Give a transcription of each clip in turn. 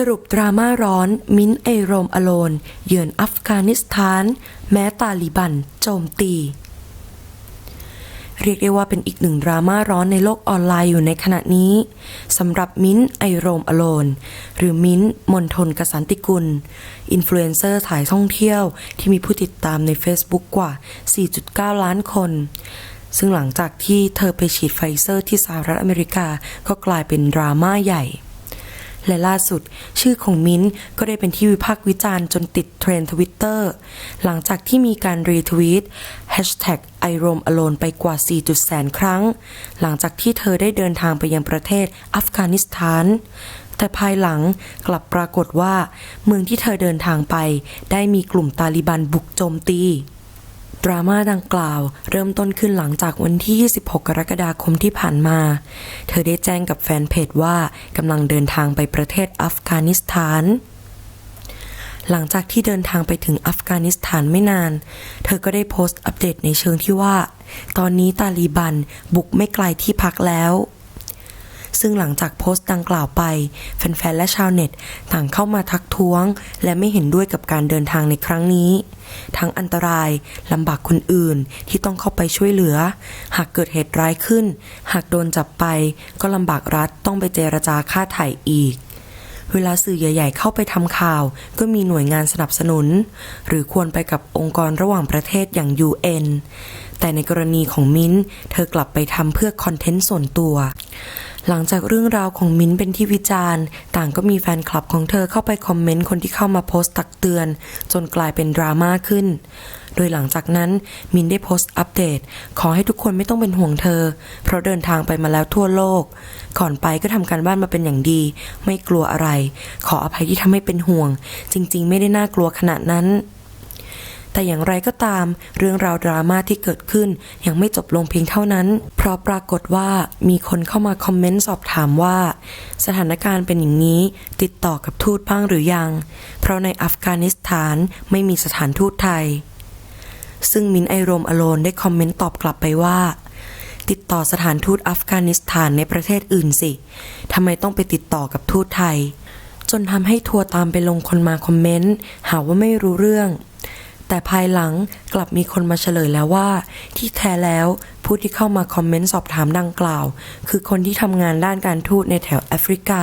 สรุปดราม่าร้อน มิ้นท์ไอโรมอโลน เยือนอัฟกานิสถาน แม้ตาลิบัน โจมตี เรียกได้ว่าเป็นอีกหนึ่งดราม่าร้อนในโลกออนไลน์อยู่ในขณะนี้สำหรับมิ้นไอโรมอโลน หรือมิ้นมนทนกสันติกุล อินฟลูเอนเซอร์ถ่ายท่องเที่ยวที่มีผู้ติดตามใน Facebook กว่า 4.9 ล้านคนซึ่งหลังจากที่เธอไปฉีดไฟเซอร์ที่สหรัฐอเมริกาก็กลายเป็นดราม่าใหญ่ และล่าสุด ชื่อของมิ้นก็ได้เป็นที่วิพากษ์วิจารณ์จนติดเทรนด์ทวิตเตอร์หลังจากที่มีการรีทวีต hashtag i r o m alone ไปกว่า4แสนครั้ง หลังจากที่เธอได้เดินทางไปยังประเทศอัฟกานิสถาน แต่ภายหลังกลับปรากฏว่า เมืองที่เธอเดินทางไป ได้มีกลุ่มตาลิบันบุกโจมตี ดราม่าดังกล่าว เริ่มต้นขึ้นหลังจากวันที่ 26 กรกฎาคมที่ผ่านมา เธอได้แจ้งกับแฟนเพจว่ากำลังเดินทางไปประเทศอัฟกานิสถานหลังจากที่เดินทางไปถึงอัฟกานิสถานไม่นาน เธอก็ได้โพสต์อัปเดตในเชิงที่ว่า ตอนนี้ตาลีบันบุกไม่ไกลที่พักแล้ว ซึ่งหลังจากโพสต์ดังกล่าวไป แฟนๆ และชาวเน็ต ต่างเข้ามาทักท้วง และไม่เห็นด้วยกับการเดินทางในครั้งนี้ ทั้งอันตรายลำบากคนอื่นที่ต้องเข้าไปช่วยเหลือ หากเกิดเหตุร้ายขึ้น หากโดนจับไป ก็ลำบากรัฐต้องไปเจรจาค่าไถ่อีกเวลาสื่อใหญ่ ๆ เข้าไปทำข่าว ก็มีหน่วยงานสนับสนุน หรือควรไปกับองค์กรระหว่างประเทศอย่าง UN แต่ในกรณีของมิ้นท์เธอกลับไปทำเพื่อคอนเทนต์ส่วนตัว หลังจากเรื่องราวของมิ้นเป็นที่วิจารณ์ ต่างก็มีแฟนคลับของเธอเข้าไปคอมเมนต์คนที่เข้ามาโพสต์ตักเตือน จนกลายเป็นดราม่าขึ้น โดยหลังจากนั้นมินได้โพสต์อัปเดต ขอให้ทุกคนไม่ต้องเป็นห่วงเธอ เพราะเดินทางไปมาแล้วทั่วโลก ก่อนไปก็ทำการบ้านมาเป็นอย่างดี ไม่กลัวอะไร ขออภัยที่ทำให้เป็นห่วง จริง ๆ ไม่ได้น่ากลัวขนาดนั้น แต่อย่างไรก็ตาม เรื่องราวดราม่าที่เกิดขึ้น ยังไม่จบลงเพียงเท่านั้น เพราะปรากฏว่ามีคนเข้ามาคอมเมนต์สอบถามว่า สถานการณ์เป็นอย่างนี้ ติดต่อกับทูตบ้างหรือยัง เพราะในอัฟกานิสถานไม่มีสถานทูตไทย ซึ่งมินไอโรมอโลนได้คอมเมนต์ตอบกลับไปว่าติดต่อสถานทูตอัฟกานิสถานในประเทศอื่นสิ ทำไมต้องไปติดต่อกับทูตไทย จนทำให้ทัวร์ตามไปลงคนมาคอมเมนต์ หาว่าไม่รู้เรื่อง แต่ภายหลังกลับมีคนมาเฉลยแล้วว่า ที่แท้แล้วผู้ที่เข้ามาคอมเมนต์สอบถามดังกล่าว คือคนที่ทำงานด้านการทูตในแถวแอฟริกา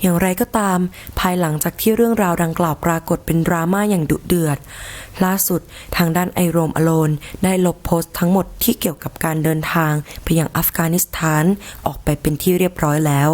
อย่างไรก็ตาม ภายหลังจากที่เรื่องราวดังกล่าวปรากฏเป็นดราม่าอย่างดุเดือด ล่าสุดทางด้านไอโรมอโลน ได้ลบโพสต์ทั้งหมดที่เกี่ยวกับการเดินทางไปยังอัฟกานิสถานออกไปเป็นที่เรียบร้อยแล้ว